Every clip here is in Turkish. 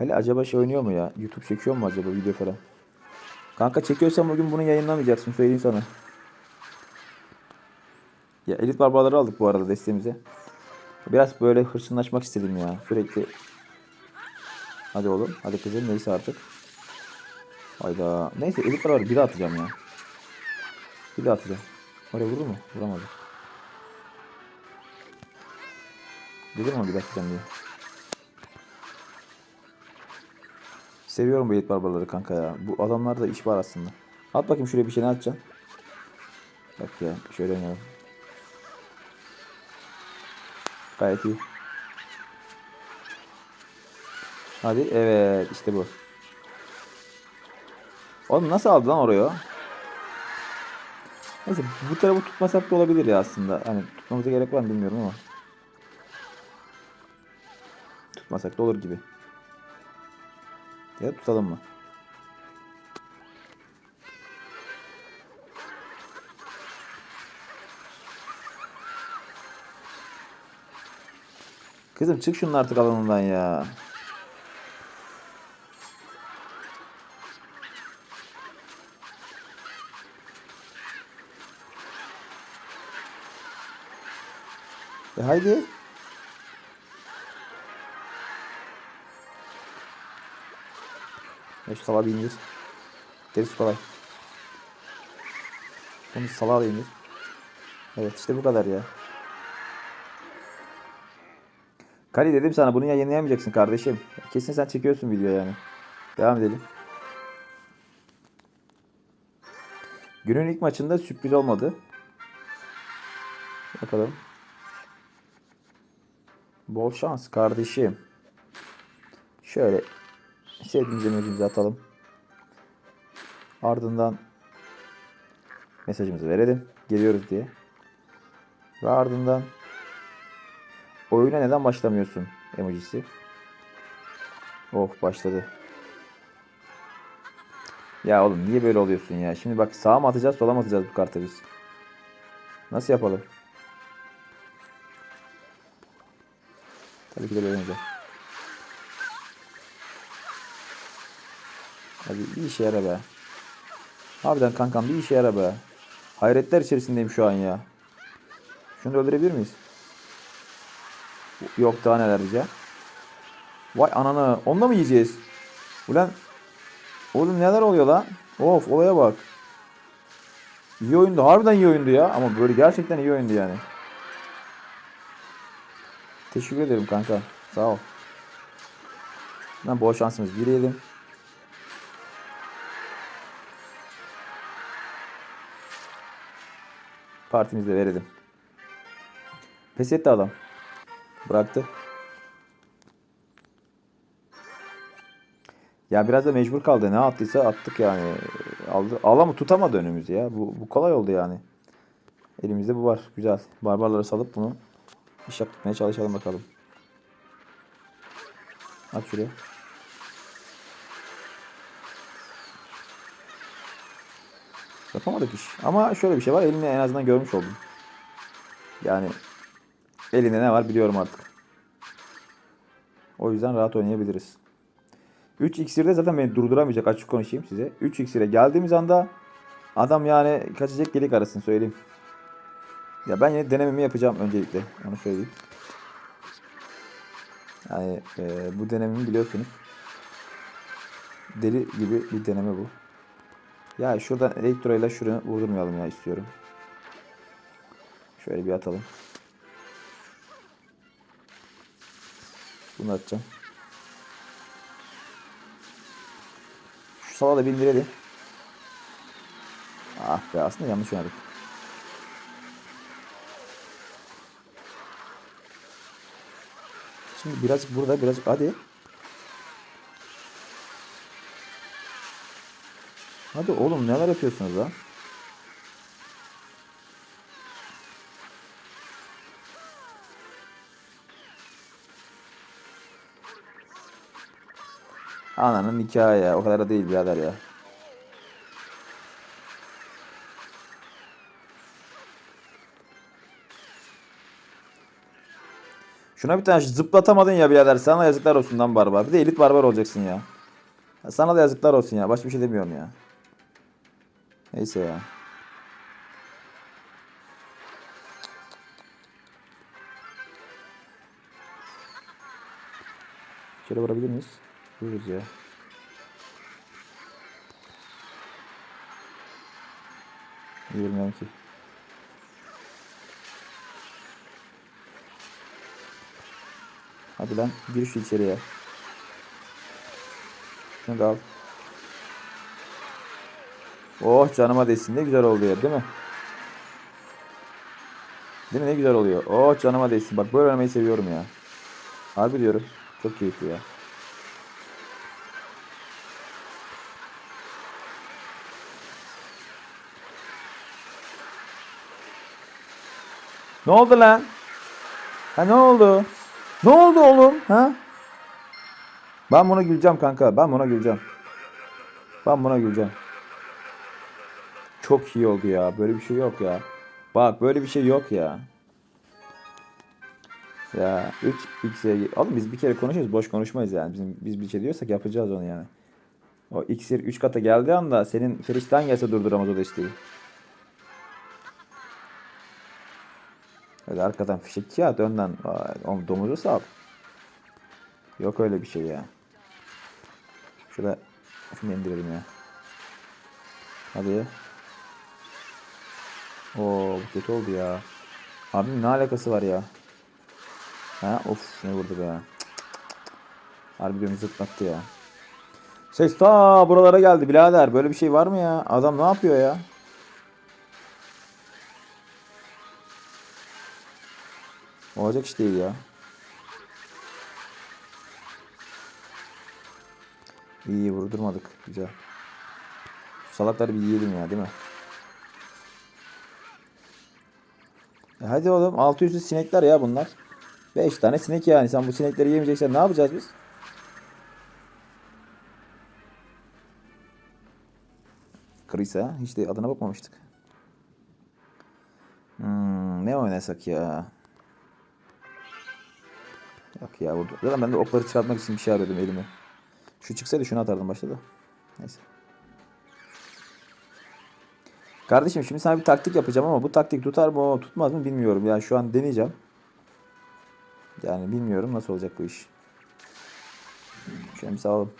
Kale acaba şey oynuyor mu ya? YouTube çekiyor mu acaba video falan? Kanka çekiyorsan bugün bunu yayınlamayacaksın söyleyeyim sana. Ya elit barbarları aldık bu arada desteğimize. Biraz böyle hırsızlaşmak istedim ya. Sürekli. Hadi oğlum. Hadi kızım neyse artık. Hayda. Neyse elit barbarı bir daha atacağım ya. Bir daha atacağım. Oraya vurur mu? Vuramadı. Dedim ama bir daha atacağım diye. Seviyorum bu elit barbarları kanka ya. Bu adamlarda iş var aslında. At bakayım şuraya bir şey ne atacaksın? Bak ya şöyle oynayalım. Gayet iyi. Hadi evet işte bu. Oğlum nasıl aldı lan oraya? Neyse bu tarafı tutmasak da olabilir ya aslında. Hani tutmamıza gerek var mı bilmiyorum ama. Tutmasak da olur gibi. Ya tutalım mı? Kızım çık şunun artık alanından ya. E haydi. Şu salağı bir indir. Gerisi kolay. Bunu salağa da indir. Evet işte bu kadar ya. Kali dedim sana bunu yayınlayamayacaksın kardeşim. Kesin sen çekiyorsun video yani. Devam edelim. Günün ilk maçında sürpriz olmadı. Bakalım. Bol şans kardeşim. Şöyle sevdiğimiz emojimizi atalım. Ardından mesajımızı verelim. Geliyoruz diye. Ve ardından oyuna neden başlamıyorsun emojisi. Of başladı. Ya oğlum niye böyle oluyorsun ya? Şimdi bak sağa mı atacağız sola mı atacağız bu kartı biz? Nasıl yapalım? Tabii ki de böyle olacak. Hadi bir işe yara be. Harbiden kankam bir işe yara be. Hayretler içerisindeyim şu an ya. Şunu öldürebilir miyiz? Yok daha neler diyeceğim. Vay ananı. Onunla mı yiyeceğiz? Ulan. Oğlum neler oluyor lan? Of olaya bak. İyi oyundu. Harbiden iyi oyundu ya. Ama böyle gerçekten iyi oyundu yani. Teşekkür ederim kanka. Sağ ol. Lan bol şansımız girelim. Partimizde verelim. Pes etti adam. Bıraktı. Ya biraz da mecbur kaldı. Ne attıysa attık yani. Aldı. Alamı tutamadı önümüzü ya. Bu, bu kolay oldu yani. Elimizde bu var. Güzel. Barbarları salıp bunu iş yapmaya çalışalım bakalım. At şuraya. Yapamadık iş. Ama şöyle bir şey var. Elini en azından görmüş oldum. Yani elinde ne var biliyorum artık. O yüzden rahat oynayabiliriz. 3 iksirde zaten beni durduramayacak açık konuşayım size. 3 iksire geldiğimiz anda adam yani kaçacak gelik arasın söyleyeyim. Ya ben yine denememi yapacağım öncelikle. Onu söyleyeyim. Yani e, bu denememi biliyorsunuz. Deli gibi bir deneme bu. Ya şuradan elektro ile şunu vurdurmayalım ya istiyorum. Şöyle bir atalım. Bunu atacağım. Şu sala da bindirelim. Ah be aslında yanlış oynadık. Şimdi birazcık burada birazcık hadi. Hadi oğlum neler yapıyorsunuz lan? Ananın nikahı ya. O kadar da değil birader ya. Şuna bir tane zıplatamadın ya birader. Sana yazıklar olsun lan barbar. Bir de elit barbar olacaksın ya. Sana da yazıklar olsun ya. Başka bir şey demiyorum ya. Neyse ya. Şöyle vurabilir miyiz? Vururuz ya. Bilmiyorum ki. Hadi lan gir şu içeriye. Şunu da al. Oh canıma değsin ne güzel oldu ya değil mi? Değil mi ne güzel oluyor. Oh canıma değsin. Bak böyle oynamayı seviyorum ya. Harbi diyorum. Çok keyifli ya. Ne oldu lan? Ha ne oldu? Ne oldu oğlum? Ha? Ben buna güleceğim kanka. Ben buna güleceğim. Ben buna güleceğim. Çok iyi oldu ya. Böyle bir şey yok ya. Bak böyle bir şey yok ya. Ya 3x'e oğlum biz bir kere konuşuyoruz boş konuşmayız yani. Bizim biz bir şey diyorsak yapacağız onu yani. O iksir 3 kata geldiği anda senin Ferişten gelse durduramaz o desteği. Öyle arkadan fişekçi at önden oğlum domuzu sal. Yok öyle bir şey ya. Şurada şunu indirelim ya. Hadi. Oo bu kötü oldu ya. Abim ne alakası var ya? Ha of ne vurdu be. Harbi diyorum zıplattı ya. Ses ta buralara geldi birader. Böyle bir şey var mı ya? Adam ne yapıyor ya? Olacak iş değil ya. İyi vurdurmadık. Güzel. Şu bir yiyelim ya değil mi? E hadi oğlum 600'lü sinekler ya bunlar. 5 tane sinek yani. Sen bu sinekleri yemeyeceksen ne yapacağız biz? Krisa. Hiç de adına bakmamıştık. Hmm, ne oynasak ya? Yok ya. Zaten ben de okları çıkartmak için bir şey arıyordum elime. Şu çıksaydı şunu atardım başta da. Neyse. Kardeşim şimdi sana bir taktik yapacağım ama bu taktik tutar mı tutmaz mı bilmiyorum. Yani şu an deneyeceğim. Yani bilmiyorum nasıl olacak bu iş. Şöyle bir sağalım.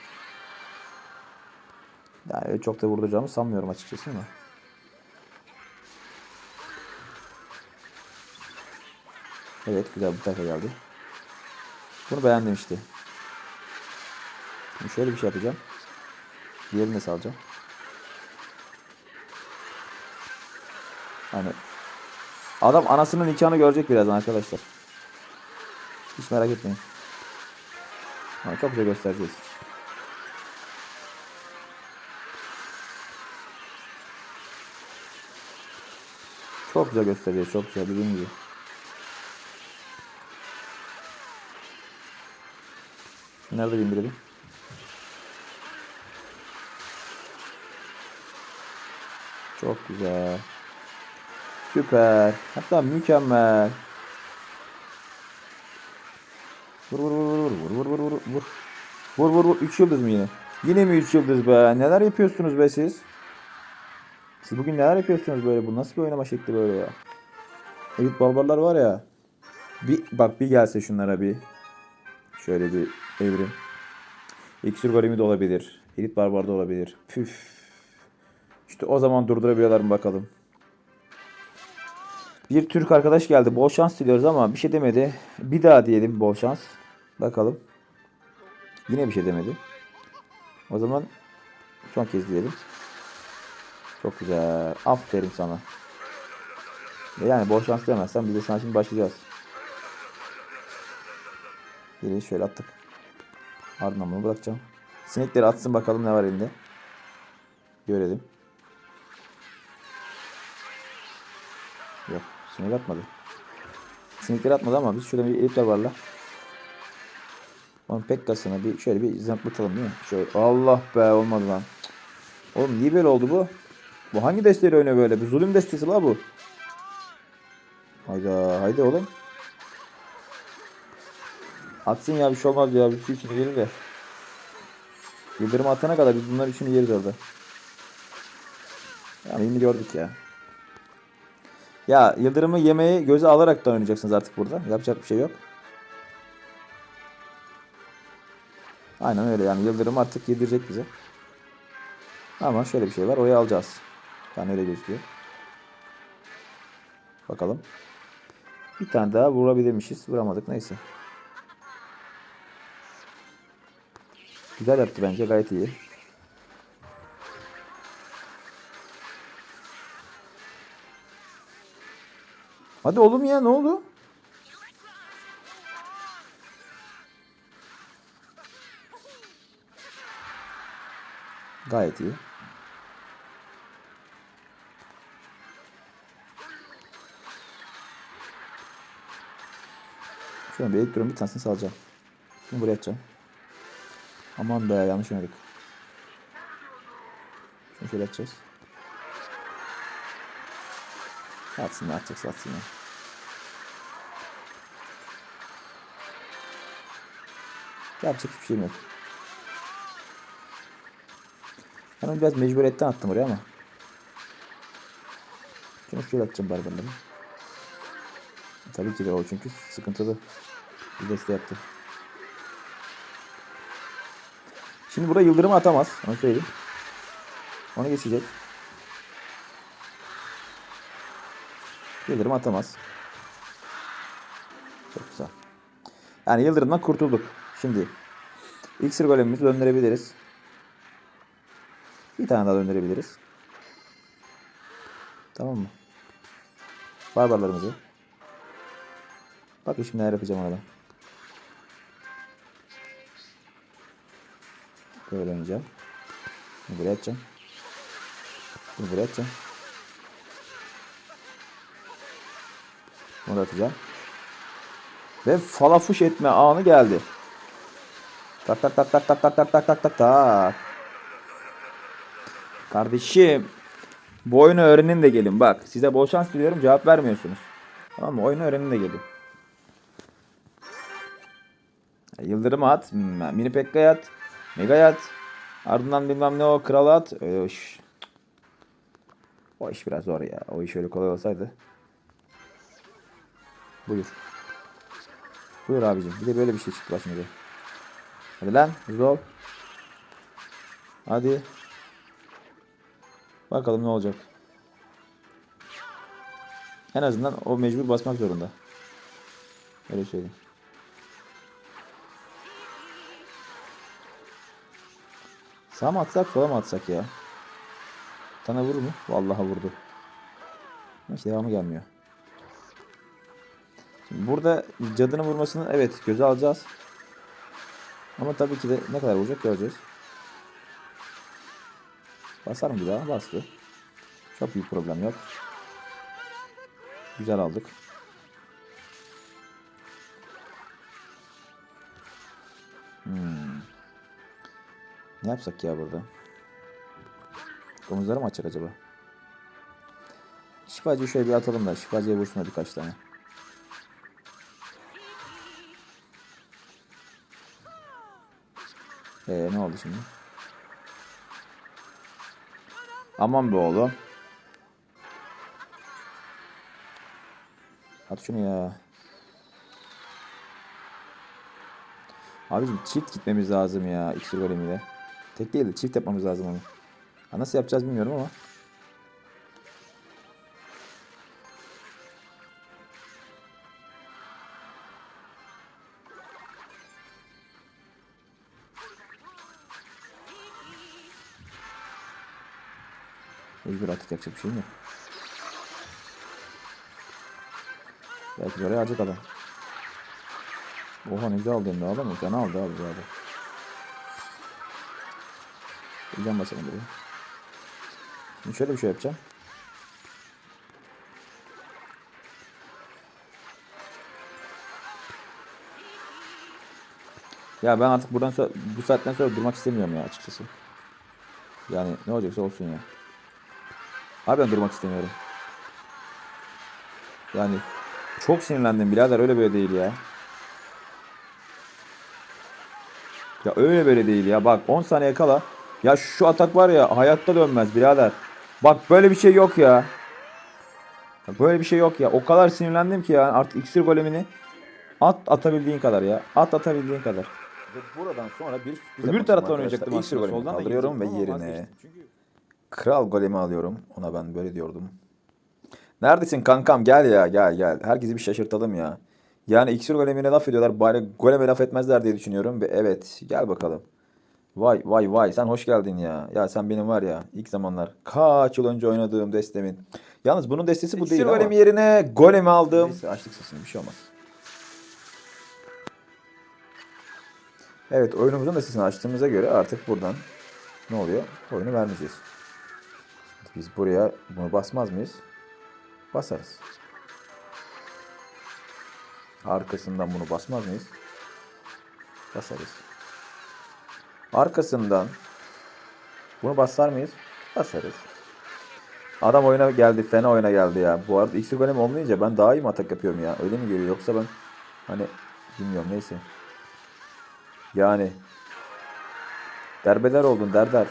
Yani çok da vurduracağımı sanmıyorum açıkçası ama. Evet güzel bu tarafa geldi. Bunu beğendim işte. Şimdi şöyle bir şey yapacağım. Diğerini de salacağım. Hani adam anasının nikahını görecek birazdan arkadaşlar. Hiç merak etmeyin. Çok güzel göstereceğiz. Çok güzel göstereceğiz. Çok güzel dediğim gibi. Nerede bindirelim? Çok güzel. Süper. Hatta mükemmel. Vur vur vur vur vur vur vur vur vur. Vur vur vur. 3 yıldız mı yine? Yine mi 3 yıldız be? Neler yapıyorsunuz be siz? Siz bugün neler yapıyorsunuz böyle? Bu nasıl bir oynama şekli böyle ya? Elit barbarlar var ya. Bir bak bir gelse şunlara bir. Şöyle bir evrim. İksir golemi de olabilir. Elit barbar da olabilir. Püf. İşte o zaman durdurabiliyorlar mı bakalım. Bir Türk arkadaş geldi. Bol şans diliyoruz ama bir şey demedi. Bir daha diyelim bol şans. Bakalım. Yine bir şey demedi. O zaman son kez diyelim. Çok güzel. Aferin sana. Yani bol şans demezsen biz de sana şimdi başlayacağız. Geri şöyle attık. Ardından bunu bırakacağım. Sinekleri atsın bakalım ne var elinde. Görelim. Yok. Sinek atmadı. Sinekleri atmadı ama biz şurada bir elipler varla. Onun pekkasına bir şöyle bir zıplatalım değil mi? Şöyle Allah be olmadı lan. Oğlum niye böyle oldu bu? Bu hangi desteğiyle oynuyor böyle? Bu zulüm destesi la bu. Hayda haydi oğlum. Atsın ya bir şey olmaz ya. Bir şey için gelir de. Yıldırım atana kadar biz bunların üçünü yeriz orada. Yani yine gördük ya. Ya Yıldırım'ı yemeği göze alarak da oynayacaksınız artık burada. Yapacak bir şey yok. Aynen öyle yani Yıldırım artık yedirecek bize. Ama şöyle bir şey var. Oyu alacağız. Yani öyle gözüküyor. Bakalım. Bir tane daha vurabilirmişiz. Vuramadık neyse. Güzel yaptı bence gayet iyi. Hadi oğlum ya ne oldu? Gayet iyi. An bir elektron bir tanesini salacağım. Bunu buraya atacağım. Aman be yanlış oynadık. Şunu şöyle atacağız. Atsın ne atacaksa atsın ya. Yapacak hiçbir şeyim yok. Ben biraz mecburiyetten attım oraya ama. Şunu şöyle atacağım barbarları. Tabii ki de o çünkü sıkıntılı. Bir deste yaptı. Şimdi burada yıldırımı atamaz. Onu söyleyeyim. Onu geçecek. Yıldırım atamaz. Çok güzel. Yani yıldırımdan kurtulduk. Şimdi iksir golemimizi döndürebiliriz. Bir tane daha döndürebiliriz. Tamam mı? Barbarlarımızı. Bak şimdi neler yapacağım orada. Böyle oynayacağım. Bunu buraya atacağım. Bunu buraya atacağım. Bunu da. Ve falafuş etme anı geldi. Tak tak tak tak tak tak tak tak tak tak tak. Kardeşim. Bu oyunu öğrenin de gelin. Bak size bol şans diliyorum cevap vermiyorsunuz. Tamam mı? Oyunu öğrenin de gelin. Yıldırım at. Mini Pekka'ya at. Mega'ya at. Ardından bilmem ne o krala at. Öyle o iş. O iş biraz zor ya. O iş öyle kolay olsaydı. Buyur. Buyur abicim. Bir de böyle bir şey çıktı başımıza. Hadi lan hızlı. Hadi. Bakalım ne olacak. En azından o mecbur basmak zorunda. Öyle söyleyeyim. Sağa mı atsak sola mı atsak ya? Sana vurur mu? Vallahi vurdu. Hiç devamı gelmiyor. Burada cadının vurmasını evet göze alacağız. Ama tabii ki de ne kadar vuracak göreceğiz. Basar mı bir daha? Bastı. Çok büyük problem yok. Güzel aldık. Hmm. Ne yapsak ya burada? Domuzları mı açacak acaba? Şifacıyı şöyle bir atalım da şifacıya vursun hadi kaç tane. Ee, ne oldu şimdi? Aman be oğlum. At şunu ya. Abicim çift gitmemiz lazım ya iksir golemiyle. Tek değil de çift yapmamız lazım onu. Ha, nasıl yapacağız bilmiyorum ama. Mecbur artık yapacak bir şeyim yok. Belki oraya harcak adam. Oha ne güzel aldı hem de adam mı? Can aldı abi bu. Bir can basalım buraya. Şimdi şöyle bir şey yapacağım. Ya ben artık buradan bu saatten sonra durmak istemiyorum ya açıkçası. Yani ne olacaksa olsun ya. Abi ben durmak istemiyorum. Yani çok sinirlendim birader öyle böyle değil ya. Ya öyle böyle değil ya. Bak 10 saniye kala. Ya şu atak var ya hayatta dönmez birader. Bak böyle bir şey yok ya. Ya Böyle bir şey yok ya. O kadar sinirlendim ki ya. Artık iksir golemini at atabildiğin kadar ya. At atabildiğin kadar. Ve buradan sonra bir sürpriz Öbür taraftan oynayacaktım aslında. Soldan da kaldırıyorum ve yerine. Çünkü Kral golemi alıyorum. Ona ben böyle diyordum. Neredesin kankam gel ya gel gel. Herkesi bir şaşırtalım ya. Yani iksir golemine laf ediyorlar. Bari goleme laf etmezler diye düşünüyorum. Ve evet gel bakalım. Vay vay vay sen hoş geldin ya. Ya sen benim var ya ilk zamanlar kaç yıl önce oynadığım destemin. Yalnız bunun destesi bu İksir değil ama. golemi yerine golemi aldım. Neyse, açtık sesini bir şey olmaz. Evet oyunumuzun da sesini açtığımıza göre artık buradan ne oluyor? Oyunu vermeyeceğiz. Biz buraya bunu basmaz mıyız? Basarız. Arkasından bunu basmaz mıyız? Basarız. Arkasından bunu basar mıyız? Basarız. Adam oyuna geldi. Fena oyuna geldi ya. Bu arada iksir golem olmayınca ben daha iyi mi atak yapıyorum ya? Öyle mi geliyor? Yoksa ben hani bilmiyorum neyse. Yani derbeler oldun derder.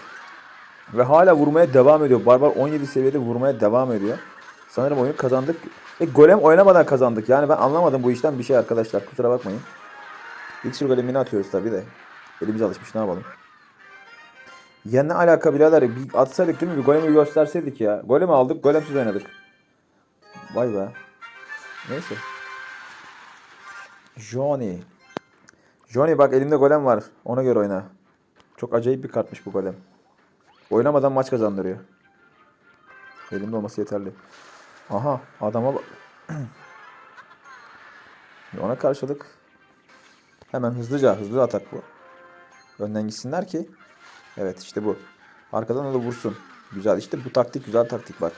Ve hala vurmaya devam ediyor. Barbar 17 seviyede vurmaya devam ediyor. Sanırım oyunu kazandık. Ve golem oynamadan kazandık. Yani ben anlamadım bu işten bir şey arkadaşlar. Kusura bakmayın. İksir golemini atıyoruz tabii de. Elimiz alışmış ne yapalım. Ya ne alaka birader? Bir atsaydık değil mi? Bir golemi gösterseydik ya. Golemi aldık. Golemsiz oynadık. Vay be. Neyse. Johnny. Johnny bak elimde golem var. Ona göre oyna. Çok acayip bir kartmış bu golem. Oynamadan maç kazandırıyor. Elimde olması yeterli. Aha adama Ona karşılık hemen hızlıca hızlı atak bu. Önden gitsinler ki evet işte bu. Arkadan o da vursun. Güzel işte bu taktik güzel taktik bak.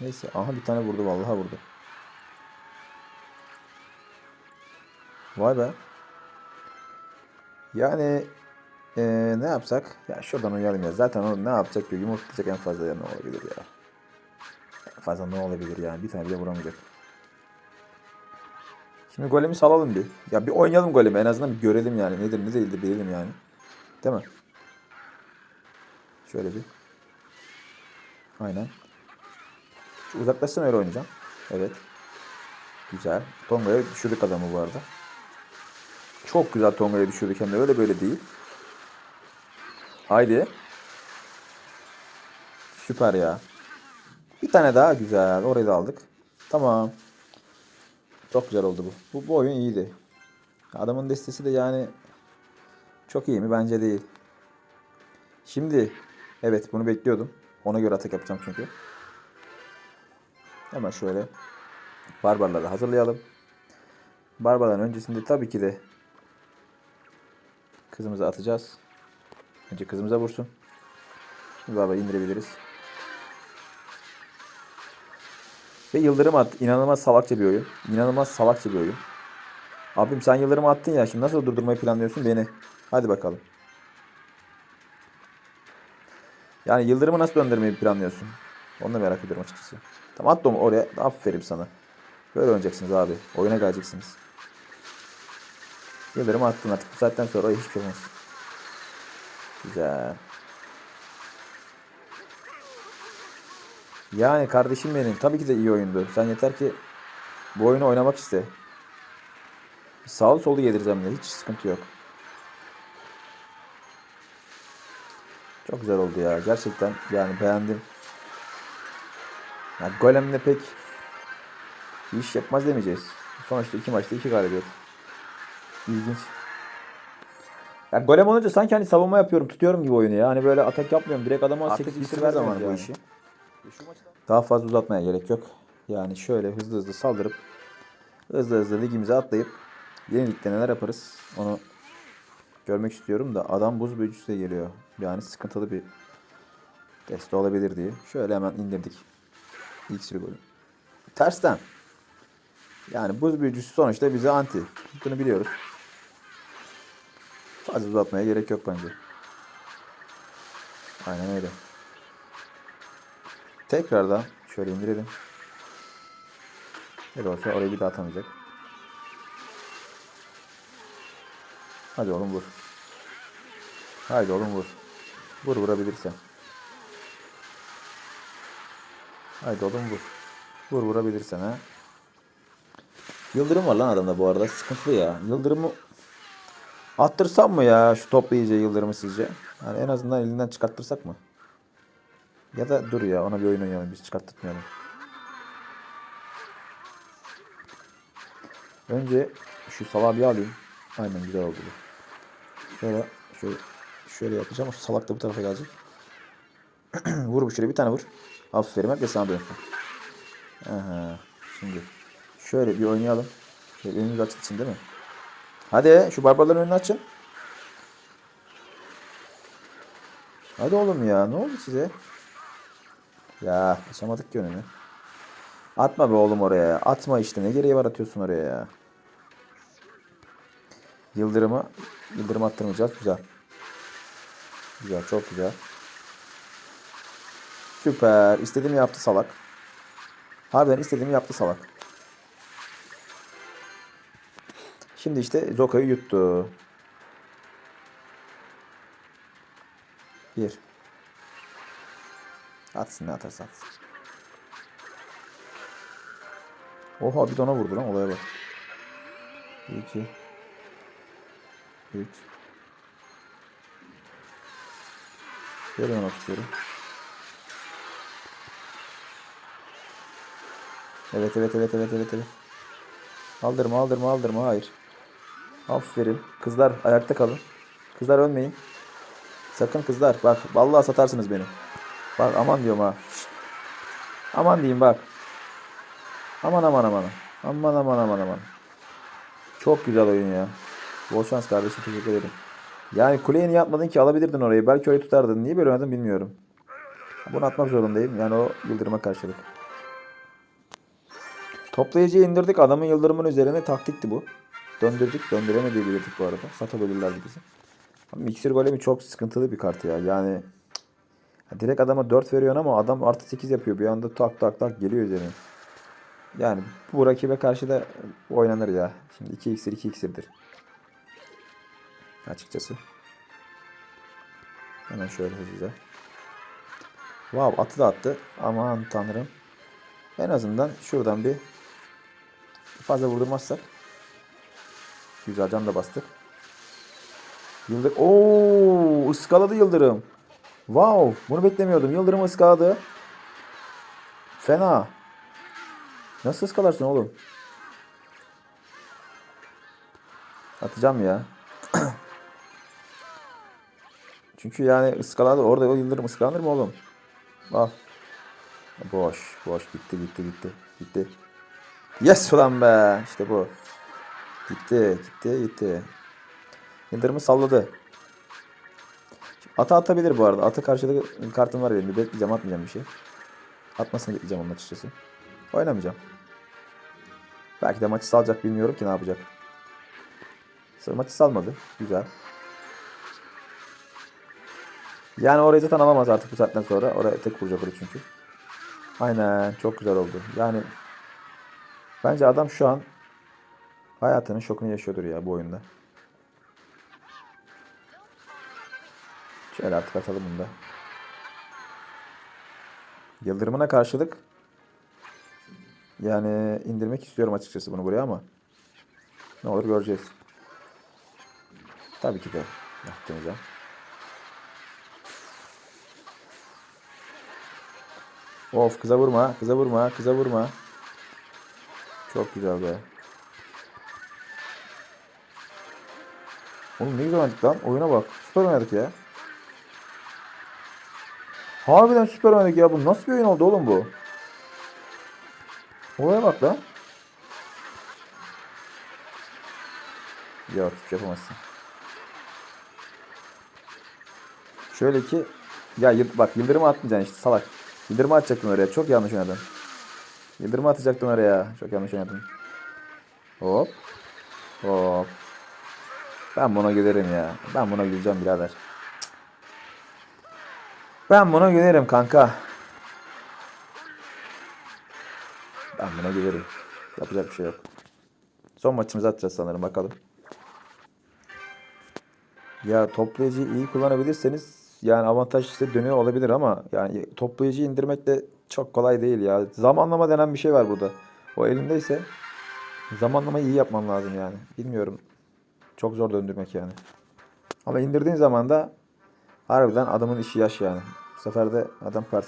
Neyse aha bir tane vurdu vallahi vurdu. Vay be. Yani eee, ne yapsak? Ya şuradan oynayalım ya. Zaten o ne yapacak ki? Yumurtlayacak en fazla ya ne olabilir ya? En fazla ne olabilir yani? Bir tane bile vuramayacak. Şimdi golemi salalım bir. Ya bir oynayalım golemi. En azından bir görelim yani. Nedir ne değildir bilelim yani. Değil mi? Şöyle bir. Aynen. Şu uzaklaşsın öyle oynayacağım. Evet. Güzel. Tonga'ya düşürdük adamı bu arada. Çok güzel Tonga'ya düşürdük hem de öyle böyle değil. Haydi. Süper ya. Bir tane daha güzel. Orayı da aldık. Tamam. Çok güzel oldu bu. Bu, bu oyun iyiydi. Adamın destesi de yani çok iyi mi? Bence değil. Şimdi evet bunu bekliyordum. Ona göre atak yapacağım çünkü. Hemen şöyle barbarları hazırlayalım. Barbarların öncesinde tabii ki de kızımızı atacağız. Önce kızımıza vursun. Şimdi baba indirebiliriz. Ve yıldırım at. İnanılmaz salakça bir oyun. İnanılmaz salakça bir oyun. Abim sen yıldırım attın ya. Şimdi nasıl durdurmayı planlıyorsun beni? Hadi bakalım. Yani yıldırımı nasıl döndürmeyi planlıyorsun? Onu da merak ediyorum açıkçası. Tamam at da onu oraya. Aferin sana. Böyle oynayacaksınız abi. Oyuna geleceksiniz. Yıldırım attın artık. Bu saatten sonra hiçbir şey olmaz. Güzel. Yani kardeşim benim tabii ki de iyi oyundu. Sen yeter ki bu oyunu oynamak iste. Sağlı solu yedireceğim de hiç sıkıntı yok. Çok güzel oldu ya. Gerçekten yani beğendim. Ya Golem'le pek iş yapmaz demeyeceğiz. Sonuçta iki maçta iki galibiyet. İlginç. Ya golem olunca sanki hani savunma yapıyorum, tutuyorum gibi oyunu ya. Hani böyle atak yapmıyorum. Direkt adama Artık 8 bitirme bitirme zamanı zamanı bu işi. işi. Daha fazla uzatmaya gerek yok. Yani şöyle hızlı hızlı saldırıp hızlı hızlı ligimize atlayıp yeni ligde neler yaparız onu görmek istiyorum da adam buz büyücüsü de geliyor. Yani sıkıntılı bir deste olabilir diye. Şöyle hemen indirdik. İlk sürü golü. Tersten. Yani buz büyücüsü sonuçta bize anti. Bunu biliyoruz. Fazla uzatmaya gerek yok bence. Aynen öyle. Tekrardan şöyle indirelim. Ne olsa orayı bir daha atamayacak. Hadi oğlum vur. Haydi oğlum vur. Vur vurabilirsen. Haydi oğlum vur. Vur vurabilirsen ha. Yıldırım var lan adamda bu arada. Sıkıntılı ya. Yıldırımı attırsam mı ya şu toplayıcı yıldırımı sizce? Yani en azından elinden çıkarttırsak mı? Ya da dur ya ona bir oyun oynayalım biz çıkarttırmayalım. Önce şu salağı bir alayım. Aynen güzel oldu bu. Sonra şöyle şöyle yapacağım. O salak da bu tarafa gelecek. vur bu şuraya bir tane vur. Aferin hep de sana dönsün. Aha. Şimdi şöyle bir oynayalım. Şöyle önünüz açık değil mi? Hadi şu barbarların önünü açın. Hadi oğlum ya ne oldu size? Ya açamadık ki önünü. Atma be oğlum oraya. Atma işte. Ne gereği var atıyorsun oraya ya. Yıldırımı yıldırım attırmayacağız. Güzel. Güzel. Çok güzel. Süper. İstediğimi yaptı salak. Harbiden istediğimi yaptı salak. Şimdi işte Zoka'yı yuttu. Bir. Atsın ne atarsa atsın. Oha bir de ona vurdu lan olaya bak. 2 3 Böyle oynamak istiyorum. Evet evet evet evet evet evet. Aldırma aldırma aldırma hayır. Aferin. Kızlar ayakta kalın. Kızlar ölmeyin. Sakın kızlar bak vallahi satarsınız beni. Bak aman diyorum ha. Aman diyeyim bak. Aman aman aman. Aman aman aman aman. Çok güzel oyun ya. Bol şans kardeşim teşekkür ederim. Yani kuleye niye atmadın ki alabilirdin orayı. Belki orayı tutardın. Niye böyle oynadın bilmiyorum. Bunu atmak zorundayım. Yani o yıldırıma karşılık. Toplayıcıyı indirdik. Adamın yıldırımın üzerine taktikti bu. Döndürdük. Döndüremeyebilirdik bu arada. Satabilirlerdi bizi. Ama Miksir golemi çok sıkıntılı bir kart ya. Yani direkt adama 4 veriyorsun ama adam artı 8 yapıyor. Bir anda tak tak tak geliyor üzerine. Yani bu rakibe karşı da oynanır ya. Şimdi 2 iksir 2 iksirdir. Açıkçası. Hemen şöyle hızlıca. Wow atı da attı. Aman tanrım. En azından şuradan bir fazla vurdurmazsak. Güzel can da bastık. Yıldır Oo, ıskaladı Yıldırım. Wow, bunu beklemiyordum. Yıldırım ıskaladı. Fena. Nasıl ıskalarsın oğlum? Atacağım ya. Çünkü yani ıskaladı. Orada o Yıldırım ıskalanır mı oğlum? Al. Boş. Boş. Gitti gitti gitti. Gitti. Yes ulan be. İşte bu. Gitti. Gitti. Gitti. Yıldırım'ı salladı. Ata atabilir bu arada. Atı karşılığı kartım var benim. Bekleyeceğim atmayacağım bir şey. Atmasını bekleyeceğim onun açıkçası. Oynamayacağım. Belki de maçı salacak bilmiyorum ki ne yapacak. Sonra maçı salmadı. Güzel. Yani orayı zaten alamaz artık bu saatten sonra. Oraya tek vuracak orayı çünkü. Aynen çok güzel oldu. Yani bence adam şu an hayatının şokunu yaşıyordur ya bu oyunda. Şöyle artık atalım bunu da. Yıldırımına karşılık yani indirmek istiyorum açıkçası bunu buraya ama ne olur göreceğiz. Tabii ki de yaptığımıza. Of kıza vurma, kıza vurma, kıza vurma. Çok güzel be. Oğlum ne güzel oynadık lan. Oyuna bak. Süper oynadık ya. Harbiden süper oynadık ya. Bu nasıl bir oyun oldu oğlum bu? Olaya bak lan. Yok hiç yapamazsın. Şöyle ki ya bak yıldırımı atmayacaksın işte salak. Yıldırımı atacaktın oraya. Çok yanlış oynadın. Yıldırımı atacaktın oraya. Çok yanlış oynadın. Hop. Hop. Ben buna gülerim ya. Ben buna güleceğim birader. Ben buna gülerim kanka. Ben buna gülerim. Yapacak bir şey yok. Son maçımızı atacağız sanırım bakalım. Ya toplayıcıyı iyi kullanabilirseniz yani avantaj size dönüyor olabilir ama yani toplayıcıyı indirmek de çok kolay değil ya. Zamanlama denen bir şey var burada. O elindeyse zamanlamayı iyi yapman lazım yani. Bilmiyorum. Çok zor döndürmek yani. Ama indirdiğin zaman da harbiden adamın işi yaş yani. Bu sefer de adam pert.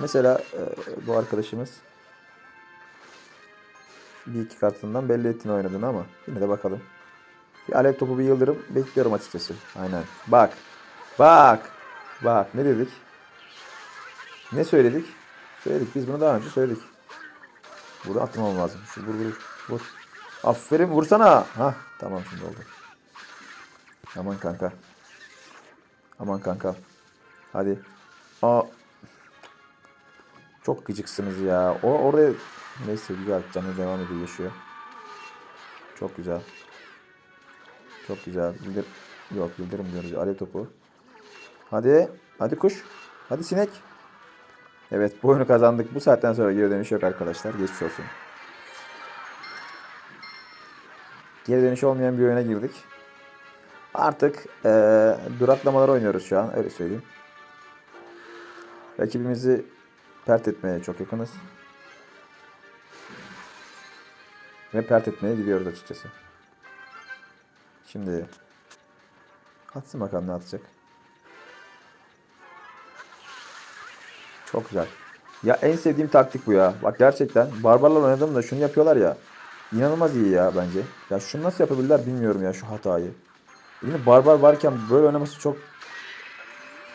Mesela e, bu arkadaşımız bir iki kartından belli ettiğini oynadığını ama yine de bakalım. Bir alev topu bir yıldırım bekliyorum açıkçası. Aynen. Bak. Bak. Bak ne dedik? Ne söyledik? Söyledik. Biz bunu daha önce söyledik. Burada atmam lazım. Şu vur vur vur. Aferin vursana. Ha tamam şimdi oldu. Aman kanka. Aman kanka. Hadi. Aa. Çok gıcıksınız ya. O oraya neyse güzel canı devam ediyor yaşıyor. Çok güzel. Çok güzel. Bildir Yok bildirim diyoruz. Alev topu. Hadi. Hadi kuş. Hadi sinek. Evet bu oyunu kazandık. Bu saatten sonra geri dönüş yok arkadaşlar. Geçmiş olsun. Geri dönüş olmayan bir oyuna girdik. Artık eee duraklamalar oynuyoruz şu an. Öyle söyleyeyim. Rakibimizi pert etmeye çok yakınız. Ve pert etmeye gidiyoruz açıkçası. Şimdi atsın bakalım ne atacak. Çok güzel. Ya en sevdiğim taktik bu ya. Bak gerçekten barbarlar oynadığımda şunu yapıyorlar ya. İnanılmaz iyi ya bence. Ya şunu nasıl yapabilirler bilmiyorum ya şu hatayı. Yine barbar varken böyle oynaması çok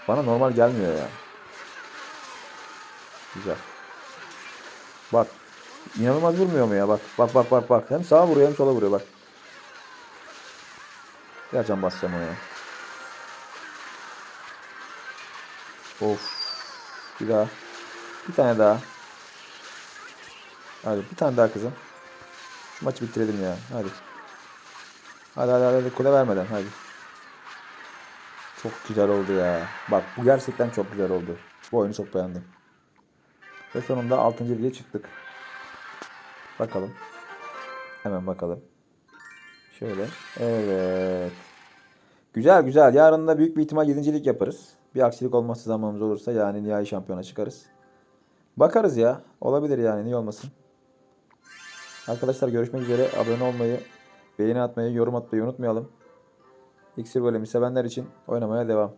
bana normal gelmiyor ya. Güzel. Bak. İnanılmaz vurmuyor mu ya? Bak bak bak bak bak. Hem sağa vuruyor hem sola vuruyor bak. Can basacağım ona ya. Of. Bir daha. Bir tane daha. Hadi bir tane daha kızım. Şu maçı bitirelim ya. Hadi. Hadi hadi hadi, kule vermeden hadi. Çok güzel oldu ya. Bak bu gerçekten çok güzel oldu. Bu oyunu çok beğendim. Ve sonunda 6. lige çıktık. Bakalım. Hemen bakalım. Şöyle. Evet. Güzel güzel. Yarın da büyük bir ihtimal 7. lig yaparız. Bir aksilik olmazsa zamanımız olursa yani nihai şampiyona çıkarız. Bakarız ya. Olabilir yani. Niye olmasın? Arkadaşlar görüşmek üzere. Abone olmayı, beğeni atmayı, yorum atmayı unutmayalım. İksir Golem'i sevenler için oynamaya devam.